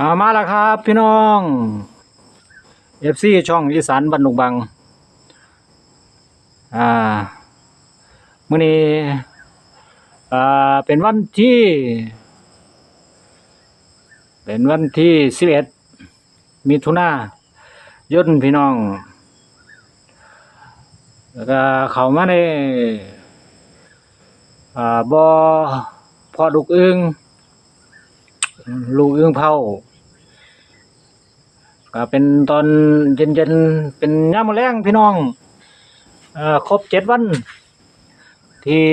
อ่ามาแล้วครับ พี่น้องเอฟซีช่องอีสานบันดุงบัง อ่ามื้อนี้อ่าเป็นวันที่ เป็นวันที่สิบเอ็ดมิถุนายนพี่น้อง แล้วก็เขามาในอ่าบอพอลูกอึง ลูกอึงเผาก็เป็นตอนเย็นๆ เป็นย่ามแรงพี่น้องอครบเจ็ดวัน ที่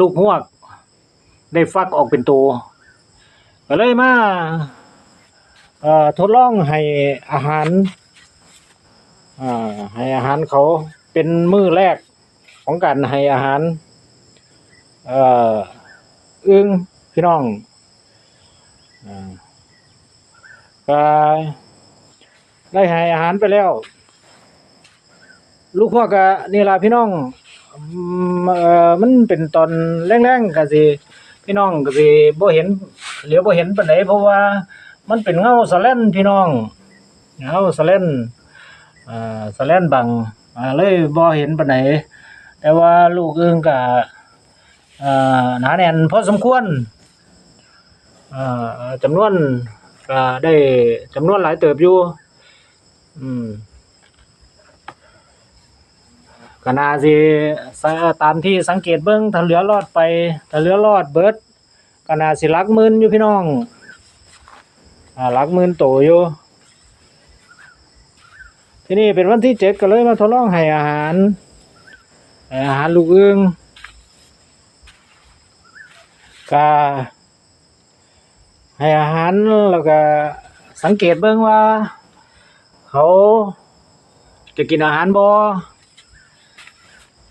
ลูกหวก ได้ฟักออกเป็นตัวก็เลยมาทดลองให้อาหารให้อาหารเขาเป็นมื้อแรกของการให้อาหาร เอ่ออึ้ง พี่น้องอ่าก็ได้ให้อาหารไปแล้ว ลูกพ่อก็นี่ล่ะพี่น้องมันเป็นตอนแรงๆก็สิพี่น้องก็สิบ่เห็นเหลียวบ่เห็นปานใดเพราะว่ามันเป็นเงาสแลนพี่น้องเงาสแลนอ่าสแลนบังอ่าเลยบ่เห็นปานใดแต่ว่าลูกเอึ้งก็อ่าหนาแน่นพอสมควร จำนวนก็ได้จำนวนหลายเติบอยู่อืมก็น่าสิตามที่สังเกตเบิ่งถ้าเหลือรอดไปถ้าเหลือรอดเบิดก็น่าสิลักมื่นอยู่พี่น้องอ่าลักมื่นโตอยู่ที่นี่เป็นวันที่เจ็ดก็เลยมาทดลองให้อาหารอาหารลูกอึ่งก็ ให้อาหารแล้วก็สังเกตเบิ่งว่า เขาจะกินอาหารบ่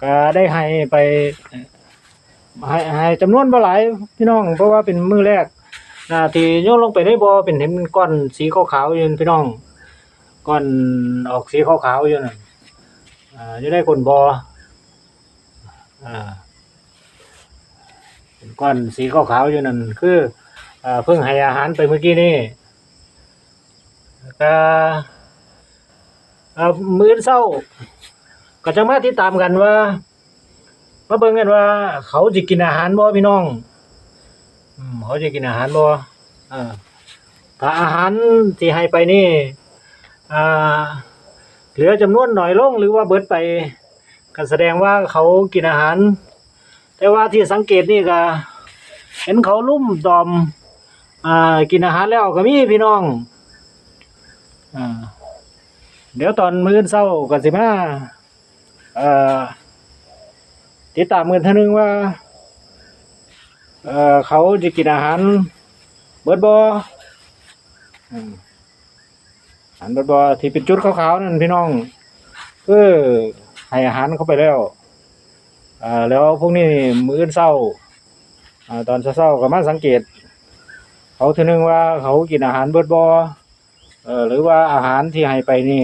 ก็ได้ให้ไปให้ให้จำนวนบ่หลายพี่น้อง เพราะว่าเป็นมือแรกนะที่โยนลงไปในบ่อเป็นเห็นก้อนสีขาวๆอยู่นั่นพี่น้องก้อนออกสีขาวๆอยู่นั่นอ่าอยู่ในก้นบ่ออ่าเป็นก้อนสีขาวๆอยู่นั่นคือ เพิ่งให้อาหารไปเมื่อกี้นี่ก็อ่มื้อเช้า ก็จะมาติดตามกันว่ามาเบิ่งกันว่า เขาจะกินอาหารบ่พี่น้องอเขาจะกินอาหารบ่อ่าถ้าอาหารที่ให้ไปนี่เหลือจำนวนหน่อยลงหรือว่าเบิดไปก็แสดงว่าเขากินอาหาร แต่ว่าที่สังเกตนี่ก็เห็นเขาลุ่มดอม อ่า กินอาหารแล้วก็มีพี่น้อง อ่า เดี๋ยวตอนมื้อเช้าก็สิมาเอ่อติดตามกันเท่านึงว่า เอ่อเขาจะกินอาหาร เบิดบออาหารเบิดบ่ที่เป็นจุดขาวๆนั่นพี่น้องคือให้อาหารเข้าไปแล้วอ่าแล้วพวกนี้มื้อเช้าอ่าตอนเช้าๆก็มาสังเกต เขาทีนึงว่าเขากินอาหารเบิดบ่เออหรือว่าอาหารที่ให้ไปนี่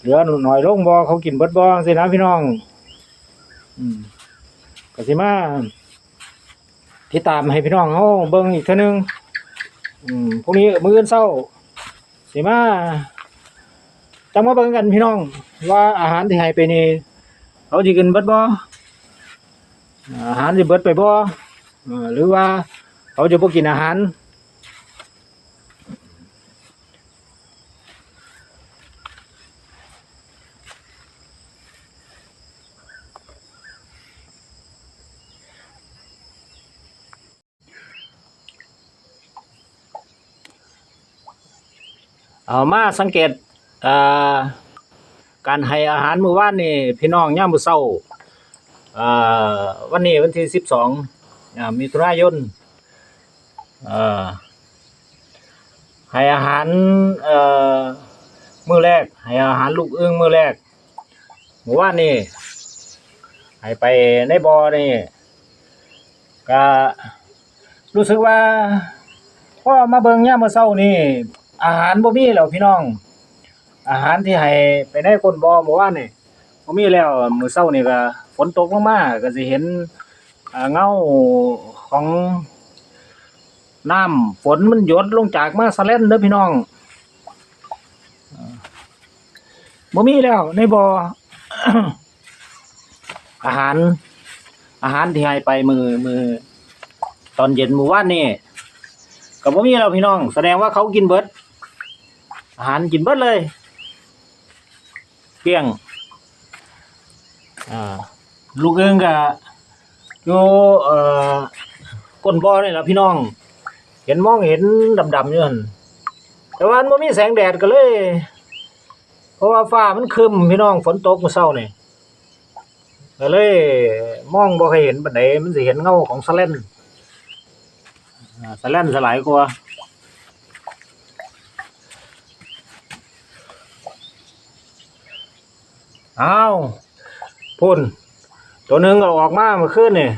เหลือหน่อยลงบ่เขากินเบิดบ่สินะพี่น้อง อืมก็สิมาติดตามให้พี่น้องเขาเบิ่งอีกเทื่อนึง อืมพรุ่งนี้มืออื่นเช้าสิมาจังมาเบิ่งกันพี่น้อง ว่าอาหารที่ให้ไปนี่เขาสิกินเบิดบ่อาหารสิเบิดไปบออหรือว่าเขาจะพวกกินอาหาร เอามาสังเกตการให้อาหารมื้อวานนี่พี่น้องยามมื้อเช้าวันนี้วันที่สิบสองมิถุนายนอ่าให้อาหารมื้อแรก ให้อาหารลูกอึ้งมื้อแรกมื้อวานนี่ให้ไปในบ่อนี่ก็รู้สึกว่าพ่อมาเบิ่งยามมื้อเช้านี่ อาหารบ่มีแล้วพี่น้อง อาหารที่ให้ไปในก้นบ่อเมื่านนี่บ่มีแล้วมื้อเช้านี่ก็ฝนตกลงมาก็สิเห็นเงาของน้ำฝนมันหยดลงจากมาสะเลนเด้อพี่น้องบ่มีแล้วในบ่ออาหาร อาหารที่ให้ไปมือมือ ตอนเย็นมื้อวานนี่ก็บ่มีแล้วพี่น้อง แสดงว่าเขากินเบิด อาหารกินเบิดเลยเกลี้ยงลูกเอิงก็อยู่เอ่อก้นบ่อนี่ล่ะพี่น้อง เห็นมองเห็นดำๆอยู่หั่นแต่ว่ามันบ่มีแสงแดดก็เลย เพราะว่าฟ้ามันครึมพี่น้องฝนตกเมื่อเช้านี่ก็เลยมองบ่ค่อยเห็นปานใดมันสิเห็นเงาของสะเลนสะเลนสลายกว่า อ้าวพุ่น ตัวหนึ่งก็ออกมาเมื่อคืนนี่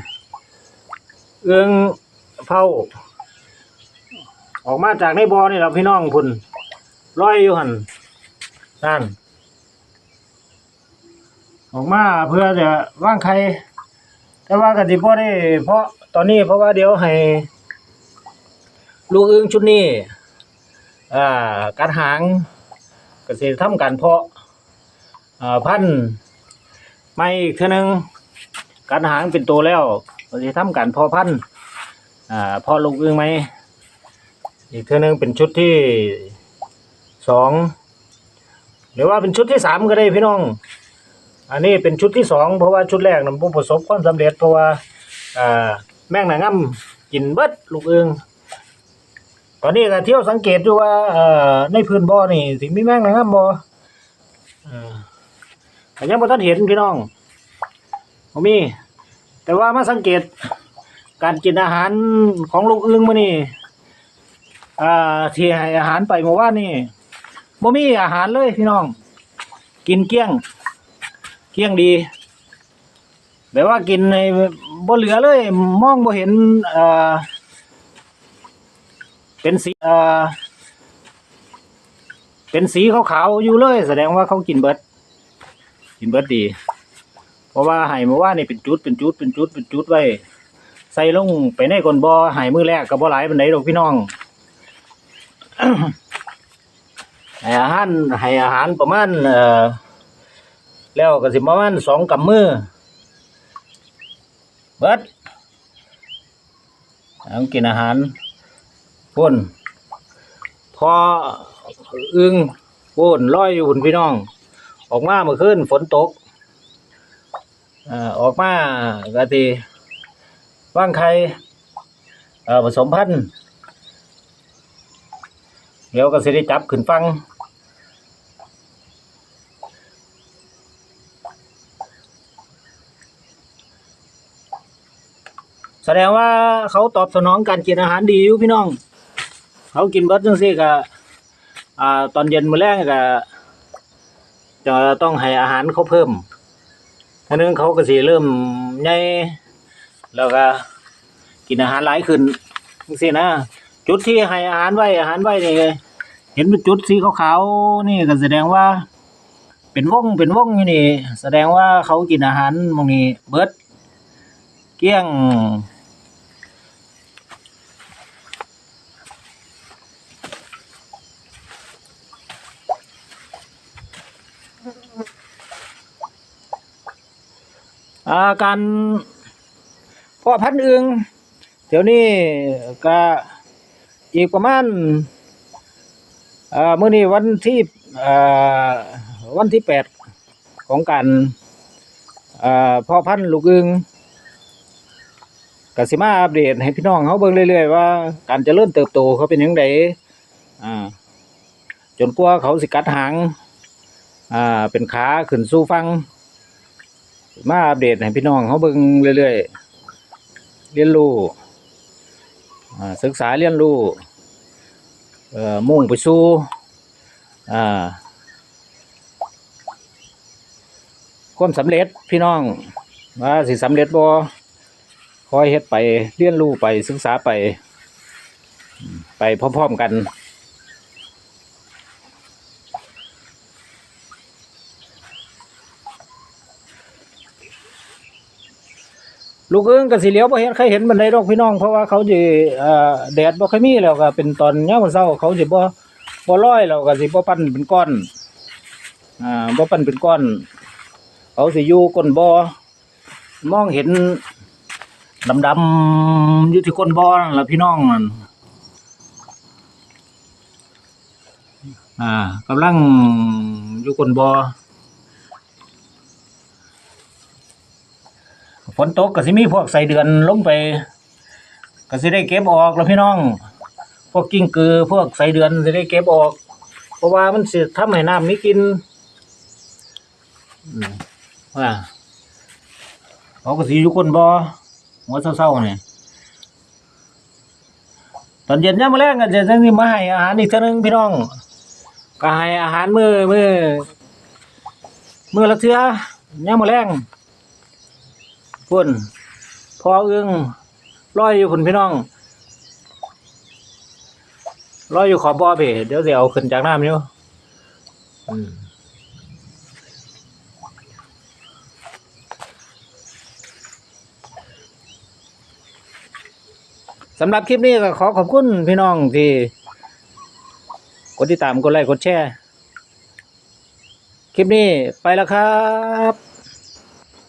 เอื้องเผาออกมาจากในบ่อนี่แหละพี่น้องพุ่นลอยอยู่หันนั่นออกมาเพื่อจะว่างไข่แต่ว่ากติบ่ได้ เพราะตอนนี้เพราะว่าเดี๋ยวให้ ลูกเอื้องชุดนี้ อ่ากัดหางกสิทำการเพาะ อ่าพันธุ์ไม่อีกเท่านึงการหางเป็นตัวแล้วเราจะทำการพอพันธุ์อ่าพอลูกอึงไหมอีกเท่านึงเป็นชุดที่สองหรือว่าเป็นชุดที่สามก็ได้พี่น้อง อันนี้เป็นชุดที่สองเพราะว่าชุดแรกนั้นผมประสบความสำเร็จเพราะว่าแม่งหนังง่ำกินเบิดลูกอึงตอนนี้ก็เที่ยวสังเกตดูว่าในพื้นบ่อนี่สิมีแม่งหนังง่ำบ่อ แต่ยังบ่ทันเห็นพี่น้องผมมี แต่ว่ามาสังเกต การกินอาหารของลูกอึ้งมื้อนี้อ่าที่ให้อาหารไปเมื่อวานนี่บ่มีอาหารเลยพี่น้อง กินเกี้ยง เกี้ยงดีแบบว่ากินในบ่เหลือเลย มองบ่เห็นเอ่อเป็นสีเอ่อเป็นสีขาวๆอยู่เลย แสดงว่าเขากินเบิด กินเบิดดี เพราะว่าไห้เมื่อวานนี่เป็นจุดเป็นจุดเป็นจุดเป็นจุดไว้ ใส่ลงไปในก้นบ่อไห้มือแรกก็บ่หลายปานใดดอกพี่น้องให้อาหารให้อาหารประมาณเอ่อแล้วก็สิประมาณสองกำมือเบิดเอากินอาหารพ่นพออึงพ่นลอยอยู่หุ่นพี่น้อง ออกมาเมื่อคืนฝนตกอออกมาก็ทีว่างไข่ผสมพันธุ์เดี๋ยวก็สิได้จับขึ้นฟังแสดงว่าเขาตอบสนองการกินอาหารดีอยู่พี่น้อง เขากินเบิดจังซี่ก็อ่าตอนเย็นมื้อแรกก็ จะต้องให้อาหารเขาเพิ่มทีนึงเขาก็สิเริ่มใหญ่แล้วก็กินอาหารหลายขึ้นจังซี่นะจุดที่ให้อาหารไว้อาหารไว้นี่เห็นเป็นจุดสีขาวๆนี่ก็แสดงว่า เป็นวงเป็นวงอยู่นี่ แสดงว่าเขากินอาหารมองนี้เบิดเกลี้ยง อ่าการเพาะพันธุ์อึงเดี๋ยวนี้ก็อีกประมาณอ่ามื้อนี้วันที่วันที่แปดของการอ่าเพาะพันธุ์ลูกอึงก็สิมาอัปเดตให้พี่น้องเขาเบิ่งเรื่อยๆว่าการเจริญเติบโตเขาเป็นยังไงจนกว่าเขาสิกัดหางเป็นขาขึ้นสู่ฟัง มาอัปเดตให้พี่น้องเขาเบิ่งเรื่อยๆ เรียนรู้ศึกษาเรียนรู้มุ่งไปสู่ความสำเร็จพี่น้องว่าสิสำเร็จบ่คอยเฮ็ดไปเรียนรู้ไปศึกษาไป ไปพร้อมๆกัน ลูกเอิ้งก็สิเหลียวบ่เห็นใครเห็นบันไดดอกพี่น้อง เพราะว่าเขาสิเอ่อแดดบ่ค่อยมีแล้วก็เป็นตอนยามมื้อเช้าเขาสิบ่บ่ลอยแล้วก็สิบ่ปั้นเป็นก้อนอ่าบ่ปั้นเป็นก้อน เขาสิอยู่ก้นบ่อมองเห็นดำๆอยู่ที่ก้นบ่อนั่นล่ะพี่น้องนั่นอ่ากำลังอยู่ก้นบ่อ ฝนตกก็สิมีพวกใส่เดือนลงไปก็สิได้เก็บออกแล้วพี่น้อง พวกกิ้งกือพวกใส่เดือนสิได้เก็บออก เพราะว่ามันสิทำให้น้ำมีกินว่าเขาก็สิอยู่คนบ่หัวเศร้าๆนี่ตอนเย็นยามมื้อแลงก็จะจังสิมาให้อาหารอีกเทื่อนึงพี่น้องก็ให้อาหารมือมือมือละเทื่อยามมื้อแลง พุ่นพออึ้งลอยอยู่พุ่นพี่น้องลอยอยู่ขอบบ่อเพ่เดี๋ยวสิเอาขึ้นจากน้ำอยู่สำหรับคลิปนี้ก็ขอขอบคุณพี่น้องที่กดติดตามกดไลค์กดแชร์ คลิปนี้ไปแล้วครับ